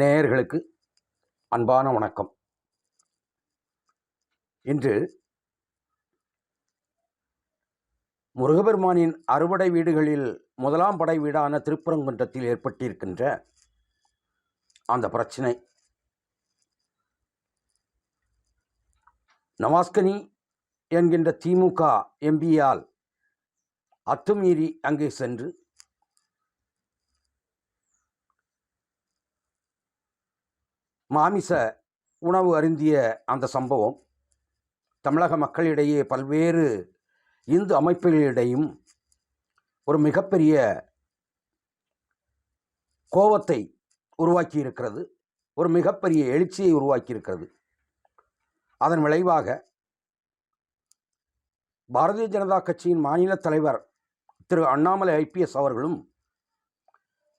நேயர்களுக்கு அன்பான வணக்கம். இன்று முருகபெருமானின் அறுபடை வீடுகளில் முதலாம் படை வீடான திருப்பரங்குன்றத்தில் ஏற்பட்டிருக்கின்ற அந்த பிரச்சனை. நவாஸ்கனி என்கின்ற திமுக எம்பியால் அத்துமீறி அங்கே சென்று மாமிச உணவு அருந்திய அந்த சம்பவம் தமிழக மக்களிடையே பல்வேறு இந்து அமைப்புகளிடையும் ஒரு மிகப்பெரிய கோபத்தை உருவாக்கி இருக்கிறது ஒரு மிகப்பெரிய எழுச்சியை உருவாக்கி இருக்கிறது அதன் விளைவாக பாரதிய ஜனதா கட்சியின் மாநில தலைவர் திரு அண்ணாமலை ஐபிஎஸ் அவர்களும்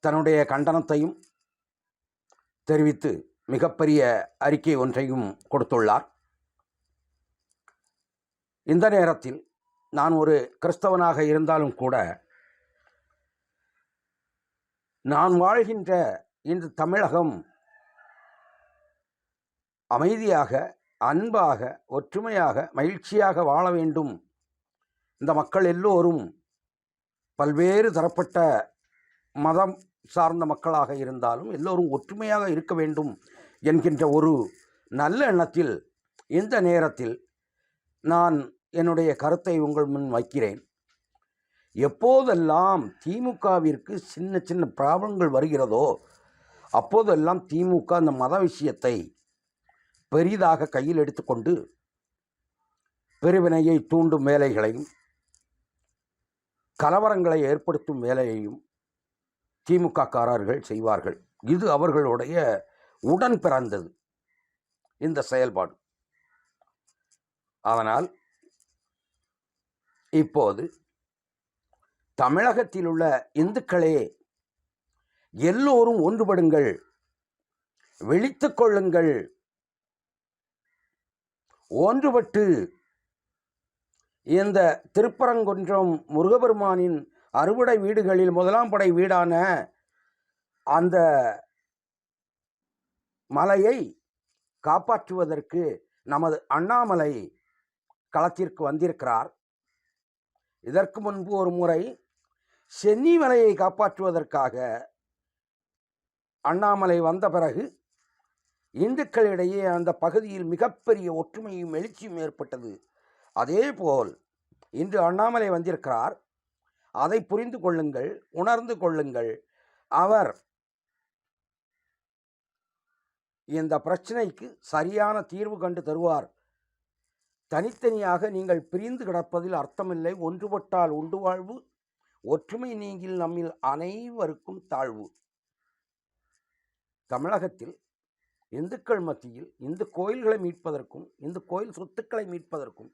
தன்னுடைய கண்டனத்தையும் தெரிவித்து மிகப்பெரிய அறிக்கை ஒன்றையும் கொடுத்துள்ளார். இந்த நேரத்தில் நான் ஒரு கிறிஸ்தவனாக இருந்தாலும் கூட நான் வாழ்கின்ற இந்த தமிழகம் அமைதியாக அன்பாக ஒற்றுமையாக மகிழ்ச்சியாக வாழ வேண்டும். இந்த மக்கள் எல்லோரும் பல்வேறு தரப்பட்ட மதம் சார்ந்த மக்களாக இருந்தாலும் எல்லோரும் ஒற்றுமையாக இருக்க வேண்டும் என்கின்ற ஒரு நல்ல எண்ணத்தில் இந்த நேரத்தில் நான் என்னுடைய கருத்தை உங்கள் முன் வைக்கிறேன். எப்போதெல்லாம் திமுகவிற்கு சின்ன சின்ன பிராபலங்கள் வருகிறதோ அப்போதெல்லாம் திமுக அந்த மத விஷயத்தை பெரிதாக கையில் எடுத்துக்கொண்டு பிரிவினையை தூண்டும் வேலைகளையும் கலவரங்களை ஏற்படுத்தும் வேலையையும் திமுககாரர்கள் செய்வார்கள். இது அவர்களுடைய உடன் பிறந்தது இந்த செயல்பாடு. அதனால் இப்போது தமிழகத்தில் உள்ள இந்துக்களே எல்லோரும் ஒன்றுபடுங்கள் விழித்து கொள்ளுங்கள் ஒன்றுபட்டு இந்த திருப்பரங்குன்றம் முருகபெருமானின் அறுவடை வீடுகளில் முதலாம் படை வீடான அந்த மலையை காப்பாற்றுவதற்கு நமது அண்ணாமலை களத்திற்கு வந்திருக்கிறார். இதற்கு முன்பு ஒரு முறை சென்னி மலையை காப்பாற்றுவதற்காக அண்ணாமலை வந்த பிறகு இந்துக்களிடையே அந்த பகுதியில் மிகப்பெரிய ஒற்றுமையும் எழுச்சியும் ஏற்பட்டது. அதேபோல் இன்று அண்ணாமலை வந்திருக்கிறார். அதை புரிந்து கொள்ளுங்கள் உணர்ந்து கொள்ளுங்கள். அவர் இந்த பிரச்சனைக்கு சரியான தீர்வு கண்டு தருவார். தனித்தனியாக நீங்கள் பிரிந்து கிடப்பதில் அர்த்தமில்லை. ஒன்றுபட்டால் உண்டு வாழ்வு ஒற்றுமை நீங்கில் நம்மில் அனைவருக்கும் தாழ்வு. தமிழகத்தில் இந்துக்கள் மத்தியில் இந்து கோயில்களை மீட்பதற்கும் இந்து கோயில் சொத்துக்களை மீட்பதற்கும்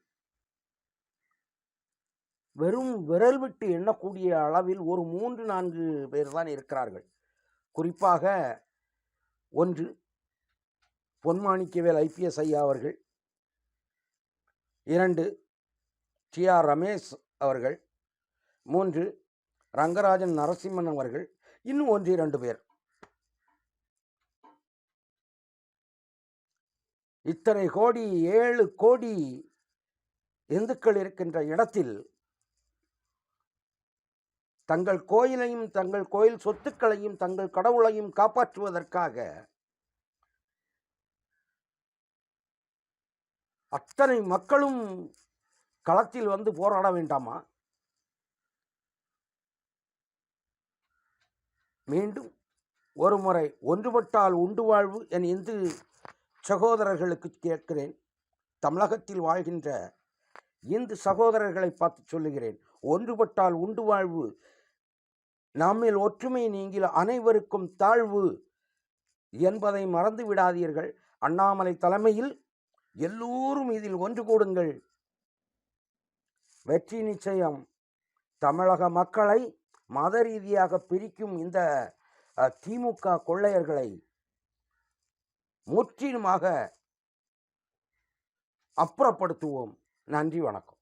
வெறும் விரல் விட்டு எண்ணக்கூடிய அளவில் ஒரு மூன்று நான்கு பேர் தான் இருக்கிறார்கள். குறிப்பாக ஒன்று பொன்மாணிக்கவேல் ஐபிஎஸ் ஐயா அவர்கள். இரண்டு டி ஆர் ரமேஷ் அவர்கள். மூன்று ரங்கராஜன் நரசிம்மன் அவர்கள். இன்னும் ஒன்று இரண்டு பேர். இத்தனை கோடி ஏழு கோடி இந்துக்கள் இருக்கின்ற இடத்தில் தங்கள் கோயிலையும் தங்கள் கோயில் சொத்துக்களையும் தங்கள் கடவுளையும் காப்பாற்றுவதற்காக அத்தனை மக்களும் களத்தில் வந்து போராட வேண்டாமா? மீண்டும் ஒரு முறை ஒன்றுபட்டால் உண்டு வாழ்வு என் இந்து சகோதரர்களுக்கு கேட்கிறேன். தமிழகத்தில் வாழ்கின்ற இந்து சகோதரர்களை பார்த்து சொல்லுகிறேன். ஒன்றுபட்டால் உண்டு வாழ்வு. நம்மில் ஒற்றுமை நீங்கில் அனைவருக்கும் தாழ்வு என்பதை மறந்து விடாதீர்கள். அண்ணாமலை தலைமையில் எல்லோரும் இதில் ஒன்று கூடுங்கள். வெற்றி நிச்சயம். தமிழக மக்களை மத ரீதியாக பிரிக்கும் இந்த திமுக கொள்ளையர்களை முற்றிலுமாக அப்புறப்படுத்துவோம். நன்றி வணக்கம்.